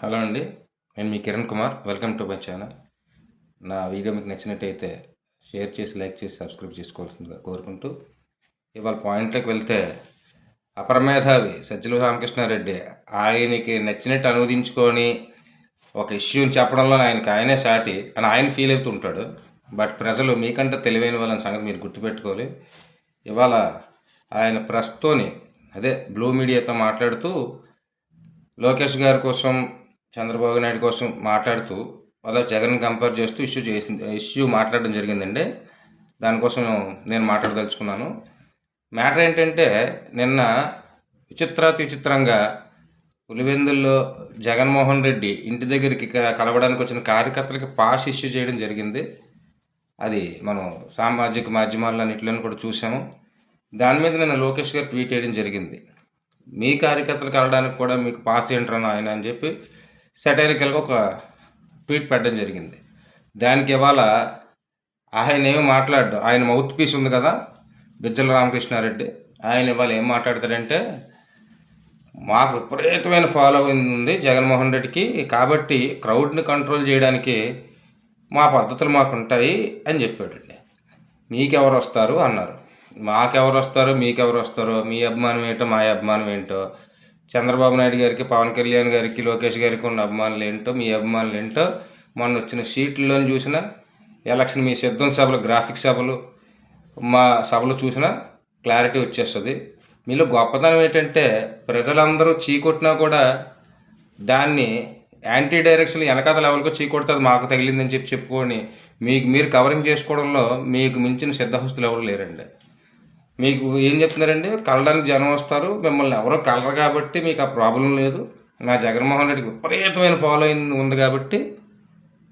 Hello అండి నేను మీ Kiran Kumar. Welcome to my channel. నా వీడియో మీకు నచ్చినట్టయితే షేర్ చేసి లైక్ చేసి సబ్స్క్రైబ్ చేసుకోవాల్సిందిగా కోరుకుంటూ ఇవాళ పాయింట్లోకి వెళ్తే అపరమేధావి సజ్జల రామకృష్ణారెడ్డి ఆయనకి నచ్చినట్టు అనువదించుకొని ఒక ఇష్యూని చెప్పడంలో ఆయనకి ఆయనే సాటి అని ఆయన ఫీల్ అవుతూ ఉంటాడు. బట్ ప్రజలు మీకంటే తెలివైన వాళ్ళని సంగతి మీరు గుర్తుపెట్టుకోవాలి. ఇవాళ ఆయన ప్రెస్తోని అదే బ్లూ మీడియాతో మాట్లాడుతూ లోకేష్ గారి కోసం చంద్రబాబు నాయుడు కోసం మాట్లాడుతూ అలా జగన్ కంపేర్ చేస్తూ ఇష్యూ చేసింది ఇష్యూ మాట్లాడడం జరిగిందండి. దానికోసం నేను మాట్లాడదలుచుకున్నాను. మ్యాటర్ ఏంటంటే నిన్న విచిత్రాతిచిత్రంగా పులివెందుల్లో జగన్మోహన్ రెడ్డి ఇంటి దగ్గరికి కలవడానికి వచ్చిన కార్యకర్తలకి పాస్ ఇష్యూ చేయడం జరిగింది. అది మనం సామాజిక మాధ్యమాల్లో అన్నింటిలోనూ కూడా చూసాము దాని మీద నిన్న లోకేష్ గారు ట్వీట్ చేయడం జరిగింది. మీ కార్యకర్తలు కలవడానికి కూడా మీకు పాస్ ఏంట్రన్న ఆయన అని చెప్పి సెటైరికల్గా ఒక ట్వీట్ పెట్టడం జరిగింది. దానికి ఇవాళ ఆయన ఏమి మాట్లాడు ఆయన మౌత్ పీస్ ఉంది కదా బిజ్జల రామకృష్ణారెడ్డి. ఆయన ఇవాళ ఏం మాట్లాడతాడంటే మాకు విపరీతమైన ఫాలోయింగ్ ఉంది జగన్మోహన్ రెడ్డికి కాబట్టి క్రౌడ్ని కంట్రోల్ చేయడానికి మా పద్ధతులు మాకు ఉంటాయి అని చెప్పాడండి. మీకెవరు వస్తారు? అన్నారు. మాకెవరు వస్తారు? మీకెవరు వస్తారో? మీ అభిమానం ఏంటో మా అభిమానం ఏంటో చంద్రబాబు నాయుడు గారికి పవన్ కళ్యాణ్ గారికి లోకేష్ గారికి ఉన్న అభిమానులు ఏంటో మీ అభిమానులు ఏంటో మొన్న వచ్చిన సీట్లలో చూసిన ఎలక్షన్ మీ సిద్ధం సభలు గ్రాఫిక్ సభలు మా సభలు చూసినా క్లారిటీ వచ్చేస్తుంది. మీలో గొప్పతనం ఏంటంటే ప్రజలందరూ చీకొట్టినా కూడా దాన్ని యాంటీ డైరెక్షన్ వెనకాత లెవెల్కి చీకొడుతుంది మాకు తగిలిందని చెప్పి చెప్పుకొని మీకు మీరు కవరింగ్ చేసుకోవడంలో మీకు మించిన సిద్ధహస్తులు ఎవరు లేరండి. మీకు ఏం చెప్తున్నారండి? కలడానికి జనం వస్తారు. మిమ్మల్ని ఎవరో కలరు కాబట్టి మీకు ఆ ప్రాబ్లం లేదు. నా జగన్మోహన్ రెడ్డికి విపరీతమైన ఫాలోయింగ్ ఉంది కాబట్టి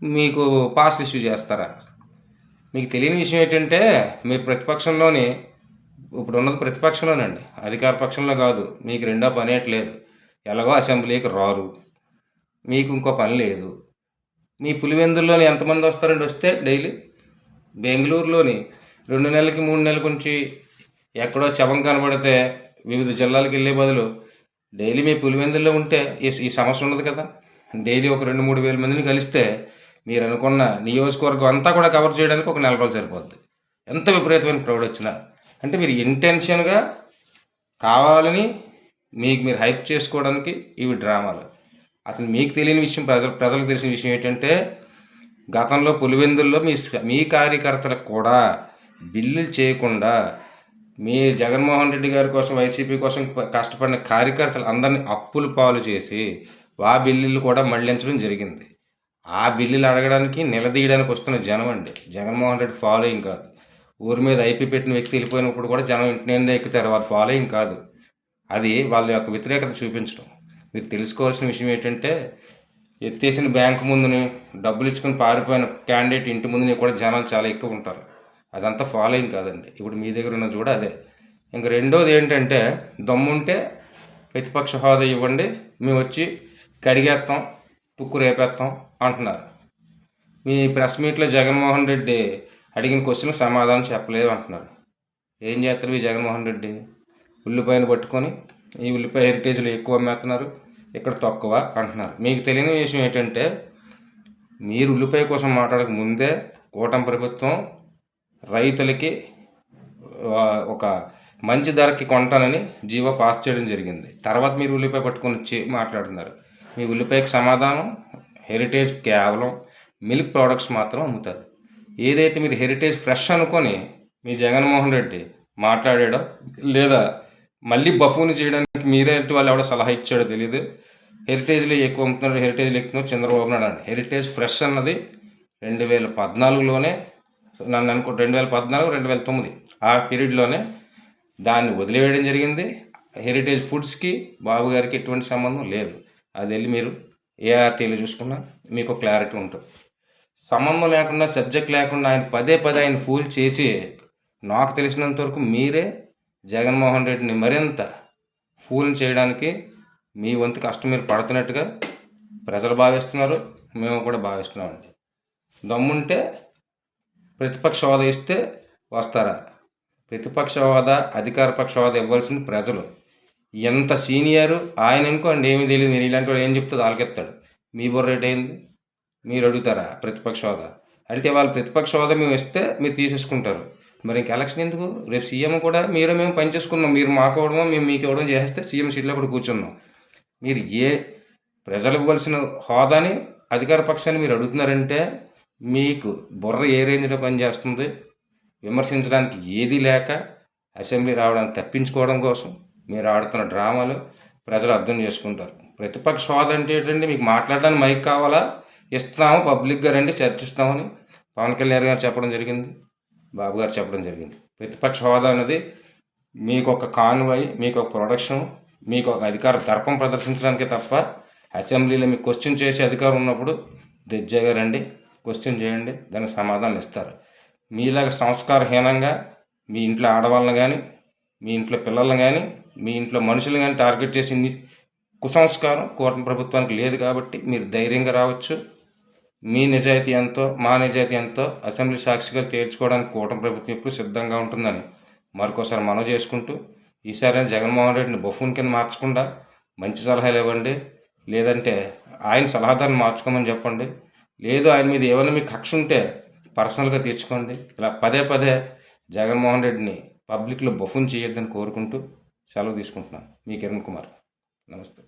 మీకు పాస్ ఇష్యూ చేస్తారా? మీకు తెలియని విషయం ఏంటంటే మీరు ప్రతిపక్షంలోని ఇప్పుడు ఉన్నది ప్రతిపక్షంలోనండి. అధికార పక్షంలో కాదు. మీకు రెండో పని లేదు. ఎలాగో అసెంబ్లీకి రారు. మీకు ఇంకో పని లేదు. మీ పులివెందుల్లోని ఎంతమంది వస్తారండి వస్తే డైలీ? బెంగళూరులోని రెండు నెలలకి మూడు నెలల నుంచి ఎక్కడో శవం కనబడితే వివిధ జిల్లాలకు వెళ్ళే బదులు డైలీ మీ పులివెందుల్లో ఉంటే ఈ ఈ సమస్య ఉండదు కదా. డైలీ ఒక రెండు మూడు వేల మందిని కలిస్తే మీరు అనుకున్న నియోజకవర్గం అంతా కూడా కవర్ చేయడానికి ఒక నెల రోజులు సరిపోద్ది. ఎంత విపరీతమైన క్రౌడ్ వచ్చినా. అంటే మీరు ఇంటెన్షన్గా కావాలని మీకు మీరు హైప్ చేసుకోవడానికి ఇవి డ్రామాలు. అసలు మీకు తెలియని విషయం ప్రజలు ప్రజలకు తెలిసిన విషయం ఏంటంటే గతంలో పులివెందుల్లో మీ మీ కార్యకర్తలకు కూడా బిల్లులు చేయకుండా మీ జగన్మోహన్ రెడ్డి గారి కోసం వైసీపీ కోసం కష్టపడిన కార్యకర్తలు అందరినీ అప్పులు పాలు చేసి ఆ బిల్లులు కూడా మళ్ళించడం జరిగింది. ఆ బిల్లులు అడగడానికి నిలదీయడానికి వస్తున్న జనం అండి. జగన్మోహన్ రెడ్డి ఫాలోయింగ్ కాదు. ఊరి మీద ఐపీ పెట్టిన వ్యక్తి వెళ్ళిపోయినప్పుడు కూడా జనం ఇంటి ఎక్కుతారు. వాళ్ళ ఫాలోయింగ్ కాదు. అది వాళ్ళ యొక్క వ్యతిరేకత చూపించడం. మీరు తెలుసుకోవాల్సిన విషయం ఏంటంటే ఎత్తేసిన బ్యాంకు ముందుని డబ్బులు ఇచ్చుకొని పారిపోయిన క్యాండిడేట్ ఇంటి ముందుని కూడా జనాలు చాలా ఎక్కువ ఉంటారు. అదంతా ఫాలోయింగ్ కాదండి. ఇప్పుడు మీ దగ్గర ఉన్నది కూడా అదే. ఇంక రెండోది ఏంటంటే దమ్ముంటే ప్రతిపక్ష హోదా ఇవ్వండి మేము వచ్చి కడిగేస్తాం తుక్కు రేపేస్తాం అంటున్నారు. మీ ప్రెస్ మీట్లో జగన్మోహన్ రెడ్డి అడిగిన క్వశ్చన్ సమాధానం చెప్పలేదు అంటున్నారు. ఏం చేస్తారు ఈ జగన్మోహన్ రెడ్డి? ఉల్లిపాయను పట్టుకొని ఈ ఉల్లిపాయ హెరిటేజ్లో ఎక్కువ అమ్మేస్తున్నారు ఇక్కడ తక్కువ అంటున్నారు. మీకు తెలియని విషయం ఏంటంటే మీరు ఉల్లిపాయ కోసం మాట్లాడక ముందే కూటమి ప్రభుత్వం రైతులకి ఒక మంచి ధరకి కొంటానని జీవో పాస్ చేయడం జరిగింది. తర్వాత మీరు ఉల్లిపాయ పట్టుకొని వచ్చి మాట్లాడుతున్నారు. మీ ఉల్లిపాయకి సమాధానం హెరిటేజ్ కేవలం మిల్క్ ప్రోడక్ట్స్ మాత్రం అమ్ముతారు. ఏదైతే మీరు హెరిటేజ్ ఫ్రెష్ అనుకొని మీ జగన్మోహన్ రెడ్డి మాట్లాడాడో లేదా మళ్ళీ బఫూని చేయడానికి మీరే వాళ్ళు ఎవడో సలహా ఇచ్చాడో తెలియదు హెరిటేజ్లో ఎక్కువ అమ్ముతున్నాడు హెరిటేజ్లో ఎక్కువ చంద్రబాబు నాయుడు హెరిటేజ్ ఫ్రెష్ అన్నది రెండు వేల పద్నాలుగులోనే నన్ను అనుకో రెండు వేల పద్నాలుగు రెండు వేల తొమ్మిది. ఆ పీరియడ్లోనే దాన్ని వదిలివేయడం జరిగింది. హెరిటేజ్ ఫుడ్స్కి బాబు గారికి ఎటువంటి సంబంధం లేదు. అది వెళ్ళి మీరు ఏఆర్టీలో చూసుకున్నా మీకు క్లారిటీ ఉంటుంది. సంబంధం లేకుండా సబ్జెక్ట్ లేకుండా ఆయన పదే పదే ఆయన ఫూల్ చేసి నాకు తెలిసినంత వరకు మీరే జగన్మోహన్ రెడ్డిని మరింత ఫూల్ చేయడానికి మీ వంతు కష్టం మీరు పడుతున్నట్టుగా ప్రజలు భావిస్తున్నారు. మేము కూడా భావిస్తున్నామండి. దమ్ముంటే ప్రతిపక్ష హోదా ఇస్తే వస్తారా? ప్రతిపక్ష హోదా అధికార పక్ష ఇవ్వాల్సిన ప్రజలు. ఎంత సీనియరు ఆయన అనుకోండి ఏమీ తెలియదు నేను ఇలాంటి వాడు ఏం చెప్తే వాళ్ళకెత్తాడు మీ బుర్ర రేట్ అయింది? మీరు అడుగుతారా ప్రతిపక్ష హోదా అంటే వాళ్ళు ప్రతిపక్ష హోదా మేము ఇస్తే మీరు తీసేసుకుంటారు. మరి ఇంక ఎలక్షన్ ఎందుకు? రేపు సీఎం కూడా మీరు మేము పనిచేసుకున్నాం మీరు మాకు ఇవ్వడమో మేము మీకు ఇవ్వడం చేస్తే సీఎం సీట్లో కూడా కూర్చున్నాం. మీరు ఏ ప్రజలు ఇవ్వాల్సిన హోదాని అధికార పక్షాన్ని మీరు అడుగుతున్నారంటే మీకు బుర్ర ఏ రేంజ్లో పనిచేస్తుంది? విమర్శించడానికి ఏది లేక అసెంబ్లీ రావడానికి తప్పించుకోవడం కోసం మీరు ఆడుతున్న డ్రామాలు ప్రజలు అర్థం చేసుకుంటారు. ప్రతిపక్ష హోదా అంటే ఏంటంటే మీకు మాట్లాడడానికి మైక్ కావాలా? ఇస్తున్నాము పబ్లిక్గా రండి చర్చిస్తామని పవన్ కళ్యాణ్ గారు చెప్పడం జరిగింది. బాబు గారు చెప్పడం జరిగింది. ప్రతిపక్ష హోదా అనేది మీకు ఒక కాన్వాయ్ మీకు ఒక ప్రొడక్షన్ మీకు ఒక అధికార దర్పం ప్రదర్శించడానికి తప్ప అసెంబ్లీలో మీకు క్వశ్చన్ చేసే అధికారం ఉన్నప్పుడు దిగ్జయగా రండి. క్వశ్చన్ చేయండి దానికి సమాధానం ఇస్తారు. మీలాగా సంస్కారహీనంగా మీ ఇంట్లో ఆడవాళ్ళని కానీ మీ ఇంట్లో పిల్లల్ని కానీ మీ ఇంట్లో మనుషులు కానీ టార్గెట్ చేసి కుసంస్కారం కూటమి ప్రభుత్వానికి లేదు కాబట్టి మీరు ధైర్యంగా రావచ్చు. మీ నిజాయితీ ఎంతో మా నిజాయితీ ఎంతో అసెంబ్లీ సాక్షిగా తేల్చుకోవడానికి కూటమి ప్రభుత్వం ఎప్పుడు సిద్ధంగా ఉంటుందని మరొకసారి మనవి చేసుకుంటూ ఈసారి జగన్మోహన్ రెడ్డిని బఫూన్ కింద మార్చకుండా మంచి సలహాలు ఇవ్వండి లేదంటే ఆయన సలహాదారుని మార్చుకోమని చెప్పండి. లేదు ఆయన మీద ఏమైనా మీకు కక్ష ఉంటే పర్సనల్గా తీర్చుకోండి. ఇలా పదే పదే జగన్మోహన్ రెడ్డిని పబ్లిక్లో బఫున్ చేయొద్దని కోరుకుంటూ సెలవు తీసుకుంటున్నాను. మీ కిరణ్ కుమార్. నమస్తే.